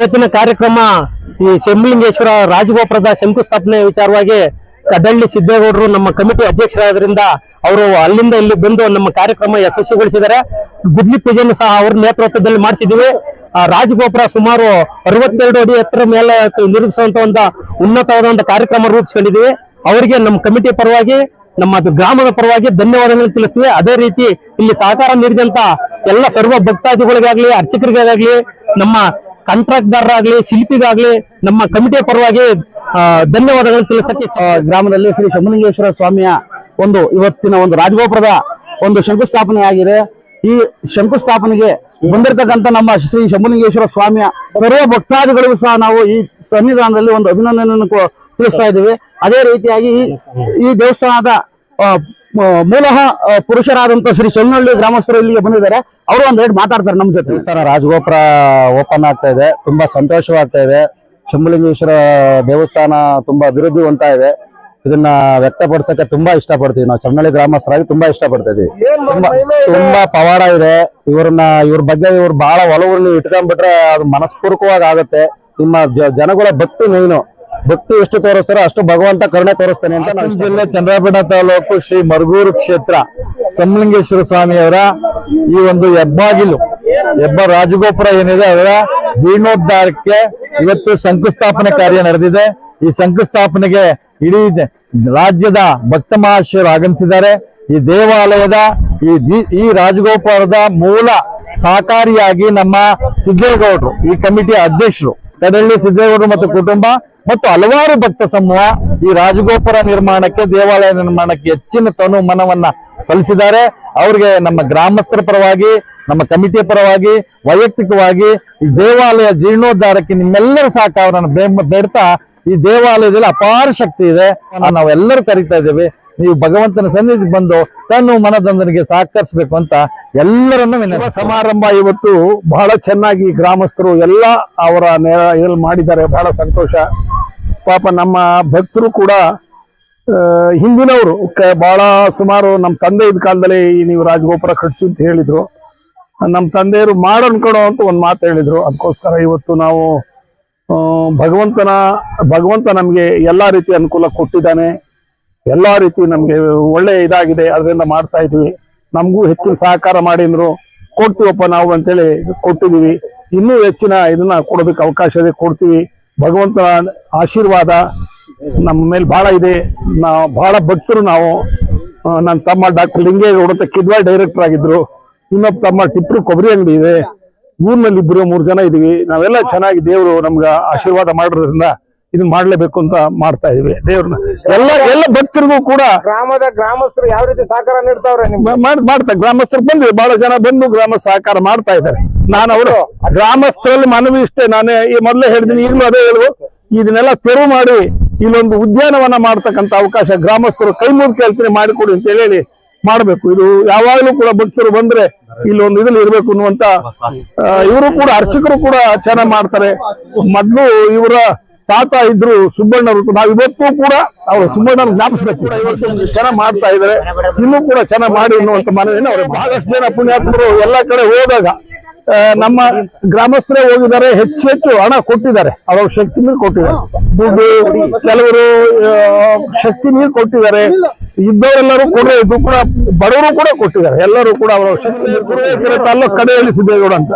ಇವತ್ತಿನ ಕಾರ್ಯಕ್ರಮ ಈ ಸೆಂಬಲಿಂಗೇಶ್ವರ ರಾಜಗೋಪುರದ ಶಂಕುಸ್ಥಾಪನೆ ವಿಚಾರವಾಗಿ ಕದಳ್ಳಿ ಸಿದ್ದೇಗೌಡರು ನಮ್ಮ ಕಮಿಟಿ ಅಧ್ಯಕ್ಷರಾದ್ರಿಂದ ಅವರು ಅಲ್ಲಿಂದ ಇಲ್ಲಿ ಬಂದು ನಮ್ಮ ಕಾರ್ಯಕ್ರಮ ಯಶಸ್ವಿಗೊಳಿಸಿದ್ದಾರೆ. ಗುದ್ಲಿ ಪೂಜೆಯನ್ನು ಸಹ ಅವ್ರ ನೇತೃತ್ವದಲ್ಲಿ ಮಾಡಿಸಿದೀವಿ ರಾಜಗೋಪುರ ಸುಮಾರು ಅರವತ್ತೆರಡು ಅಡಿ ಎತ್ತರ ಮೇಲೆ ನಿರ್ಮಿಸುವಂತ ಒಂದು ಉನ್ನತವಾದ ಒಂದು ಕಾರ್ಯಕ್ರಮ ರೂಪಿಸ್ಕೊಂಡಿದೀವಿ ಅವರಿಗೆ ನಮ್ಮ ಕಮಿಟಿ ಪರವಾಗಿ, ನಮ್ಮ ಗ್ರಾಮದ ಪರವಾಗಿ ಧನ್ಯವಾದಗಳನ್ನು ತಿಳಿಸಿದೆ ಅದೇ ರೀತಿ ಇಲ್ಲಿ ಸಹಕಾರ ನೀಡಿದಂತ ಎಲ್ಲ ಸರ್ವ ಭಕ್ತಾದಿಗಳಿಗಾಗ್ಲಿ, ಅರ್ಚಕರಿಗಾಗ್ಲಿ, ನಮ್ಮ ಕಾಂಟ್ರಾಕ್ಟ್ದಾರರಾಗ್ಲಿ ಶಿಲ್ಪಿಗಾಗ್ಲಿ, ನಮ್ಮ ಕಮಿಟಿಯ ಪರವಾಗಿ ಧನ್ಯವಾದಗಳು ತಿಳಿಸಕ್ಕೆ ಗ್ರಾಮದಲ್ಲಿ ಶ್ರೀ ಶಂಭುಲಿಂಗೇಶ್ವರ ಸ್ವಾಮಿಯ ಒಂದು ಇವತ್ತಿನ ಒಂದು ರಾಜಗೋಪುರದ ಒಂದು ಶಂಕುಸ್ಥಾಪನೆ ಆಗಿದೆ ಈ ಶಂಕುಸ್ಥಾಪನೆಗೆ ಬಂದಿರತಕ್ಕಂತ ನಮ್ಮ ಶ್ರೀ ಶಂಭುಲಿಂಗೇಶ್ವರ ಸ್ವಾಮಿಯ ಸರ್ವ ಭಕ್ತಾದಿಗಳಿಗೂ ಸಹ ನಾವು ಈ ಸನ್ನಿಧಾನದಲ್ಲಿ ಒಂದು ಅಭಿನಂದನೆಯನ್ನು ತಿಳಿಸ್ತಾ ಇದ್ದೀವಿ. ಅದೇ ರೀತಿಯಾಗಿ ಈ ದೇವಸ್ಥಾನದ ಆ, ಮ- ಮೂಲಃ ಆ, ಪುರುಷರಾದಂತ ಶ್ರೀ ಚನ್ನಹಳ್ಳಿ ಗ್ರಾಮಸ್ಥರು ಇಲ್ಲಿಗೆ ಬಂದಿದ್ದಾರೆ. ಅವರು ಒಂದ್ ಎರಡು ಮಾತಾಡ್ತಾರೆ ನಮ್ ಜೊತೆ. ಸರ ರಾಜಗೋಪುರ ಓಪನ್ ಆಗ್ತಾ ಇದೆ. ತುಂಬಾ ಸಂತೋಷವಾಗ್ತಾ ಇದೆ. ಶಂಭುಲಿಂಗೇಶ್ವರ ದೇವಸ್ಥಾನ ತುಂಬಾ ಅಭಿವೃದ್ಧಿ ಹೊಂತಾ ಇದೆ. ಇದನ್ನ ವ್ಯಕ್ತಪಡಿಸಕ್ಕೆ ತುಂಬಾ ಇಷ್ಟಪಡ್ತೀವಿ. ನಾವು ಚನ್ನಳ್ಳಿ ಗ್ರಾಮಸ್ಥರಾಗಿ ತುಂಬಾ ಇಷ್ಟಪಡ್ತಾ ಇದೀವಿ ತುಂಬಾ ತುಂಬಾ ಪವಾಡ ಇದೆ. ಇವ್ರನ್ನ ಇವ್ರ ಬಗ್ಗೆ ಇವ್ರು ಬಹಳ ಒಲವನ್ನು ಇಟ್ಕೊಂಡ್ಬಿಟ್ರೆ ಅದು ಮನಸ್ಪೂರ್ವಕವಾಗಿ ಆಗುತ್ತೆ. ನಿಮ್ಮ ಜನಗಳ ಭಕ್ತಿ ಮೇನು ಭಕ್ತಿ ಎಷ್ಟು ತೋರಿಸ್ತಾರೋ ಅಷ್ಟು ಭಗವಂತ ಕರುಣೆ ತೋರಿಸ್ತಾನೆ ಅಂತ ಹಾಸನ ಜಿಲ್ಲೆ ಚಂದ್ರಾಪೇಟ ತಾಲೂಕು ಶ್ರೀ ಮರಗೂರು ಕ್ಷೇತ್ರ ಸಮಲಿಂಗೇಶ್ವರ ಸ್ವಾಮಿಯವರ ಈ ಒಂದು ಹೆಬ್ಬಾಗಿಲು ಹೆಬ್ಬ ರಾಜಗೋಪುರ ಏನಿದೆ ಅದರ ಜೀರ್ಣೋದ್ಧಾರಕ್ಕೆ ಇವತ್ತು ಶಂಕುಸ್ಥಾಪನೆ ಕಾರ್ಯ ನಡೆದಿದೆ. ಈ ಶಂಕುಸ್ಥಾಪನೆಗೆ ಇಡೀ ರಾಜ್ಯದ ಭಕ್ತ ಮಹಾಶಯರು ಆಗಮಿಸಿದ್ದಾರೆ. ಈ ದೇವಾಲಯದ ಈ ಈ ರಾಜಗೋಪುರದ ಮೂಲ ಸಹಕಾರಿಯಾಗಿ ನಮ್ಮ ಸಿದ್ದೇಗೌಡರು ಈ ಕಮಿಟಿಯ ಅಧ್ಯಕ್ಷರು ಕದಳ್ಳಿ ಸಿದ್ದೇಗೌಡರು ಮತ್ತು ಕುಟುಂಬ ಮತ್ತು ಹಲವಾರು ಭಕ್ತ ಸಮೂಹ ಈ ರಾಜಗೋಪುರ ನಿರ್ಮಾಣಕ್ಕೆ ದೇವಾಲಯ ನಿರ್ಮಾಣಕ್ಕೆ ಹೆಚ್ಚಿನ ತನು ಮನವನ್ನ ಸಲ್ಲಿಸಿದ್ದಾರೆ. ಅವ್ರಿಗೆ ನಮ್ಮ ಗ್ರಾಮಸ್ಥರ ಪರವಾಗಿ ನಮ್ಮ ಕಮಿಟಿ ಪರವಾಗಿ ವೈಯಕ್ತಿಕವಾಗಿ ಈ ದೇವಾಲಯ ಜೀರ್ಣೋದ್ಧಾರಕ್ಕೆ ನಿಮ್ಮೆಲ್ಲರ ಸಹಕಾರವನ್ನು ಬೇಡ್ತಾ ಈ ದೇವಾಲಯದಲ್ಲಿ ಅಪಾರ ಶಕ್ತಿ ಇದೆ. ನಾವೆಲ್ಲರೂ ಕರಿತಾ ಇದ್ದೇವೆ. ನೀವು ಭಗವಂತನ ಸನ್ನಿಧಿ ಬಂದು ತನ್ನ ಮನದೊಂದನಿಗೆ ಸಹಕರಿಸಬೇಕು ಅಂತ ಎಲ್ಲರನ್ನು ಸಮಾರಂಭ ಇವತ್ತು ಬಹಳ ಚೆನ್ನಾಗಿ ಗ್ರಾಮಸ್ಥರು ಎಲ್ಲ ಅವರ ಮಾಡಿದ್ದಾರೆ. ಬಹಳ ಸಂತೋಷ. ಪಾಪ ನಮ್ಮ ಭಕ್ತರು ಕೂಡ ಹಿಂದಿನವರು ಬಹಳ ಸುಮಾರು ನಮ್ಮ ತಂದೆ ಇದ್ದ ಕಾಲದಲ್ಲಿ ನೀವು ರಾಜಗೋಪುರ ಕಟ್ಸಿ ಅಂತ ಹೇಳಿದ್ರು. ನಮ್ಮ ತಂದೆಯವರು ಮಾಡನ್ಕೊಡೋ ಅಂತ ಒಂದು ಮಾತು ಹೇಳಿದ್ರು. ಅದಕ್ಕೋಸ್ಕರ ಇವತ್ತು ನಾವು ಭಗವಂತನ, ಭಗವಂತ ನಮಗೆ ಎಲ್ಲ ರೀತಿ ಅನುಕೂಲ ಕೊಟ್ಟಿದ್ದಾನೆ. ಎಲ್ಲ ರೀತಿ ನಮಗೆ ಒಳ್ಳೆ ಇದಾಗಿದೆ, ಅದರಿಂದ ಮಾಡ್ತಾ ಇದ್ವಿ. ನಮಗೂ ಹೆಚ್ಚಿನ ಸಹಕಾರ ಮಾಡಿದ್ರು. ಕೊಡ್ತೀವಪ್ಪ ನಾವು ಅಂತೇಳಿ ಕೊಟ್ಟಿದ್ದೀವಿ. ಇನ್ನೂ ಹೆಚ್ಚಿನ ಇದನ್ನ ಕೊಡೋದಕ್ಕೆ ಅವಕಾಶ ಇದೆ, ಕೊಡ್ತೀವಿ. ಭಗವಂತನ ಆಶೀರ್ವಾದ ನಮ್ಮ ಮೇಲೆ ಭಾಳ ಇದೆ. ನಾವು ಭಾಳ ಭಕ್ತರು ನಾವು. ನನ್ನ ತಮ್ಮ ಡಾಕ್ಟರ್ ಲಿಂಗೇಗೌಡ ಅಂತ ಕಿದ್ವಾಯ್ ಡೈರೆಕ್ಟರ್ ಆಗಿದ್ರು. ಇನ್ನೊಬ್ಬ ತಮ್ಮ ಟಿಪ್ಪರು ಕೊಬ್ಬರಿ ಅಂಗಡಿ ಇದೆ. ಊರಿನಲ್ಲಿ ಇಬ್ಬರು ಮೂರು ಜನ ಇದೀವಿ. ನಾವೆಲ್ಲ ಚೆನ್ನಾಗಿ ದೇವರು ನಮ್ಗೆ ಆಶೀರ್ವಾದ ಮಾಡಿರೋದ್ರಿಂದ ಇದನ್ನ ಮಾಡ್ಲೇಬೇಕು ಅಂತ ಮಾಡ್ತಾ ಇದೀವಿ. ದೇವ್ರನ್ನ ಎಲ್ಲ ಎಲ್ಲ ಭಕ್ತರಿಗೂ ಕೂಡ ಗ್ರಾಮದ ಗ್ರಾಮಸ್ಥರು ಯಾವ ರೀತಿ ಸಹಕಾರ ನೀಡ್ತಾವ್ರೆ ಮಾಡ್ತಾ ಗ್ರಾಮಸ್ಥರು ಬಂದ್ವಿ ಬಹಳ ಜನ ಬಂದು ಗ್ರಾಮ ಸಹಕಾರ ಮಾಡ್ತಾ ಇದ್ದಾರೆ. ನಾನು ಅವರು ಗ್ರಾಮಸ್ಥರಲ್ಲಿ ಮನವಿ ಇಷ್ಟೇ. ನಾನು ಈ ಮೊದಲೇ ಹೇಳಿದ್ದೀನಿ ಈಗಲೂ ಅದೇ ಹೇಳುವ ಇದನ್ನೆಲ್ಲ ತೆರವು ಮಾಡಿ ಇಲ್ಲೊಂದು ಉದ್ಯಾನವನ ಮಾಡ್ತಕ್ಕಂಥ ಅವಕಾಶ ಗ್ರಾಮಸ್ಥರು ಕೈ ಮುಗಿದು ಕೇಳ್ತೀನಿ, ಮಾಡಿಕೊಡಿ ಅಂತ ಹೇಳಿ ಮಾಡಬೇಕು. ಇದು ಯಾವಾಗಲೂ ಕೂಡ ಭಕ್ತರು ಬಂದ್ರೆ ಇಲ್ಲೊಂದು ಇದ್ರಲ್ಲಿ ಇರಬೇಕು ಅನ್ನುವಂತ ಇವರು ಕೂಡ ಅರ್ಚಕರು ಕೂಡ ಚೆನ್ನಾಗಿ ಮಾಡ್ತಾರೆ. ಮೊದಲು ಇವರ ತಾತ ಇದ್ರು ಸುಬ್ಬಣ್ಣವರು ನಾವು ಇವತ್ತು ಕೂಡ ಅವರು ಸುಬ್ಬಣ್ಣ ಜ್ಞಾಪಿಸ್ಬೇಕು. ಕೂಡ ಇವತ್ತು ಚೆನ್ನಾಗಿ ಮಾಡ್ತಾ ಇದ್ದಾರೆ. ಇನ್ನೂ ಕೂಡ ಚೆನ್ನಾಗಿ ಮಾಡಿ ಅನ್ನುವಂತ ಮನವಿಯನ್ನು ಅವರು ಬಹಳಷ್ಟು ಜನ ಪುಣ್ಯಾತ್ಮರು ಎಲ್ಲ ಕಡೆ ಹೋದಾಗ ನಮ್ಮ ಗ್ರಾಮಸ್ಥರೇ ಹೋಗಿದ್ದಾರೆ, ಹೆಚ್ಚು ಹೆಚ್ಚು ಹಣ ಕೊಟ್ಟಿದ್ದಾರೆ. ಅವರ ಶಕ್ತಿ ಮೀರಿ ಕೊಟ್ಟಿದ್ದಾರೆ. ದುಡ್ಡು, ಕೆಲವರು ಶಕ್ತಿ ಮೀರಿ ಕೊಟ್ಟಿದ್ದಾರೆ. ಇದ್ದವರೆಲ್ಲರೂ ಕೂಡ ಇದು ಕೂಡ, ಬಡವರು ಕೂಡ ಕೊಟ್ಟಿದ್ದಾರೆ. ಎಲ್ಲರೂ ಕೂಡ ಅವರ ಶಕ್ತಿ. ತಾಲ್ಲೂಕು ಕಡೆಯಲ್ಲಿ ಸಿದ್ದೇಗೌಡ ಅಂತ.